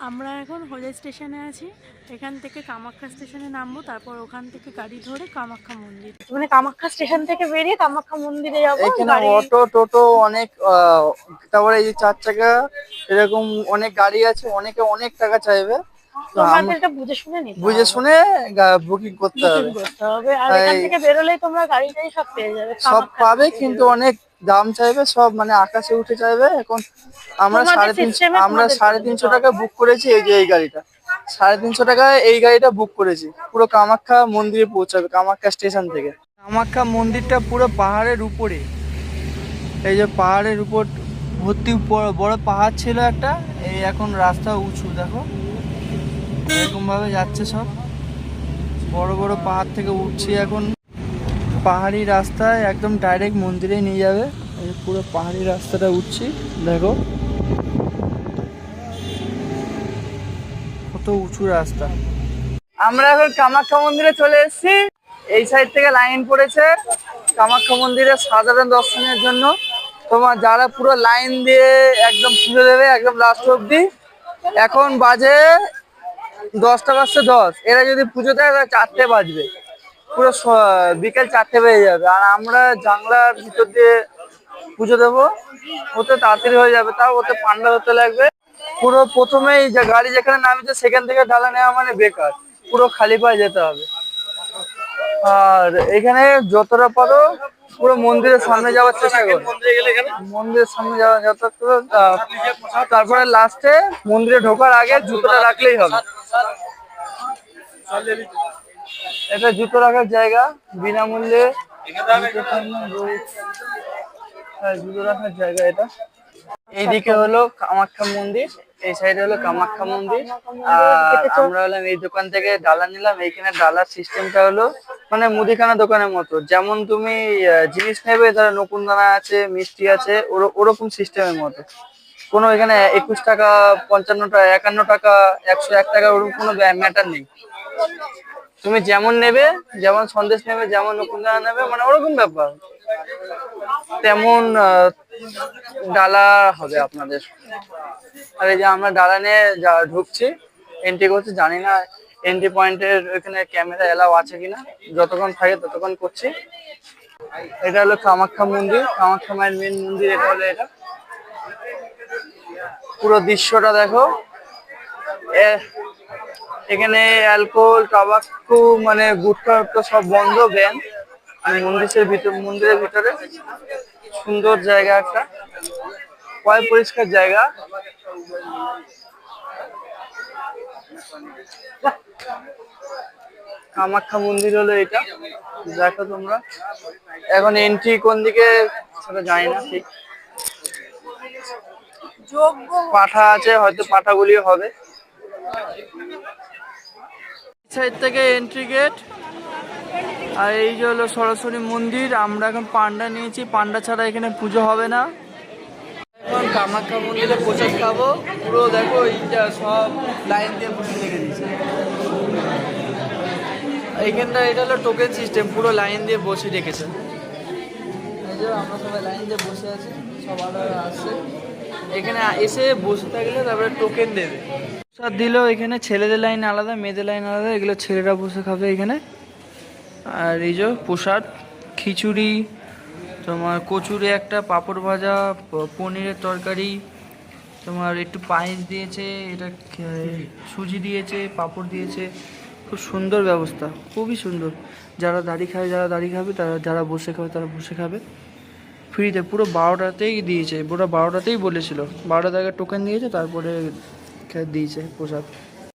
আমরা এখন হোজাই স্টেশনে আছি। এখান থেকে কামাখ্যা স্টেশনে নামবো তারপর ওখান থেকে গাড়ি ধরে কামাখ্যা মন্দির। মানে কামাখ্যা স্টেশন থেকে বেরিয়ে কামাখ্যা মন্দিরে যাব এখানে অটো টোটো অনেক আহ, তারপরে এই যে চার চাকা এরকম অনেক গাড়ি আছে অনেকে অনেক টাকা চাইবে। বুঝে শুনে নিতে বুঝে। শুনে বুকিং করতে হবে। করতে হবে। আর এখান থেকে বেরোলেই তোমরা গাড়িটাই সব পেয়ে যাবে সব পাবে কিন্তু অনেক দাম চাইবে সব মানে আকাশে উঠে চাইবে। এখন আমরা সাড়ে তিনশো আমরা সাড়ে তিনশো টাকা বুক করেছি এই যে এই গাড়িটা। সাড়ে তিনশো টাকায় এই গাড়িটা বুক করেছি। পুরো কামাখ্যা মন্দিরে পৌঁছাবে কামাখ্যা স্টেশন থেকে। কামাখ্যা মন্দিরটা পুরো পাহাড়ের উপরে। এই যে পাহাড়ের উপর ভর্তি বড়- বড় পাহাড় ছিল একটা এই এখন রাস্তা উঁচু দেখো। এরকম ভাবে যাচ্ছে সব। বড় বড় পাহাড় থেকে উঠছি এখন। পাহাড়ি রাস্তায় একদম ডাইরেক্ট মন্দিরে নিয়ে যাবে। পুরো পাহাড়ি রাস্তাটা উঠছি, দেখো। কত উঁচু রাস্তা। আমরা এখন কামাখ্যা মন্দিরে চলে এসেছি। এই সাইড থেকে লাইন পড়েছে। কামাখ্যা মন্দিরে সাধারণ দর্শনের জন্য। তোমার যারা পুরো লাইন দিয়ে একদম পুজো দেবে, একদম লাস্ট অব্দি এখন বাজে দশটা বাজছে দশ। এরা যদি পুজো দেয়, তাহলে চারটে বাজবে। পুরো বিকেল চারটে বেজে যাবে। আর আমরা জানলার ভিতর দিয়ে পুজো দেবো। ওতে তাড়াতাড়ি হয়ে যাবে। তাও ওতে পান্ডা হতে লাগবে। পুরো প্রথমেই যে গাড়ি যেখানে নামিছে সেখান থেকে ডালা নেওয়া মানে বেকার। পুরো খালি পায়ে যেতে হবে। আর এখানে যতটা পারো পুরো মন্দিরের সামনে যাওয়ার চেষ্টা করো। মন্দিরের সামনে যাওয়া আহ, তারপরে লাস্টে মন্দিরে ঢোকার আগে জুতোটা রাখলেই হবে। এটা জুতো রাখার জায়গা বিনামূল্যে। হ্যাঁ, জুতো রাখার জায়গা এটা। এইদিকে হলো কামাখ্যা মন্দির এই সাইডে হলো কামাখ্যা মন্দির। আর আমরা হলাম এই দোকান থেকে ডালা নিলাম এইখানে ডালার সিস্টেমটা হলো মানে মুদিখানা দোকানের মতো। যেমন তুমি জিনিস নেবে ধরো নকুন দানা আছে মিষ্টি আছে ওর- ওরকম সিস্টেমের মতো। কোনো এখানে একুশ টাকা পঞ্চান্ন টাকা একান্ন টাকা একশো এক টাকা ওরকম কোনো ম্যাটার নেই। তুমি যেমন নেবে, যেমন সন্দেশ নেবে, যেমন নকুনদানা নেবে মানে ওরকম ব্যাপার। তেমন ডালা হবে আপনাদের। আর এই যে আমরা ডালা নিয়ে যা ঢুকছি এন্ট্রি করছি, জানি না এন্ট্রি পয়েন্টের ওইখানে ক্যামেরা এলাও আছে কিনা। যতক্ষণ থাকে ততক্ষণ করছি। এটা হলো কামাখ্যা মন্দির। কামাখ্যা মায়ের মেন মন্দির, এটা হলো এটা। পুরো দৃশ্যটা দেখো। এখানে অ্যালকোহল টাবাকু মানে টুটখা সব বন্ধ ব্যান। আর মন্দিরের ভিতর মন্দিরের ভিতরে সুন্দর জায়গা একটা। পয় পরিষ্কার জায়গা। কামাখ্যা মন্দির হলো এটা। দেখো তোমরা। এখন এন্ট্রি কোন দিকে সেটা জানি না ঠিক। পাঠা আছে হয়তো পাঠাগুলি হবে। সাইড থেকে এন্ট্রি গেট আর এই যে হলো সরস্বতী মন্দির, আমরা এখন পান্ডা নিয়েছি। পান্ডা ছাড়া এখানে পুজো হবে না। এখন কামাখ্যা মন্দিরে প্রসাদ খাব। পুরো দেখো, এইটা সব লাইন দিয়ে বসে রেখে দিয়েছে। এইখানটা এটা হলো টোকেন সিস্টেম পুরো লাইন দিয়ে বসে রেখেছে। আমরা সবাই লাইন দিয়ে বসে আছি, সব আরও আসছে। এখানে এসে বসে থাকলে তারপরে টোকেন দেবে। প্রসাদ দিলেও এখানে, ছেলেদের লাইন আলাদা, মেয়েদের লাইন আলাদা, এগুলো ছেলেরা বসে খাবে এখানে। আর এই যে প্রসাদ, খিচুড়ি, তোমার কচুরি একটা, পাঁপড় ভাজা পনিরের তরকারি, তোমার একটু পায়েস দিয়েছে, এটা সুজি দিয়েছে, পাঁপড় দিয়েছে। খুব সুন্দর ব্যবস্থা, খুবই সুন্দর। যারা দাড়ি খাবে, যারা দাড়ি খাবে, তারা, যারা বসে খাবে, তারা বসে খাবে। ফ্রিতে পুরো বারোটাতেই দিয়েছে, পুরো বারোটাতেই বলেছিল। বারোটা থেকে টোকেন দিয়েছে, তারপরে খে- দিয়েছে প্রসাদ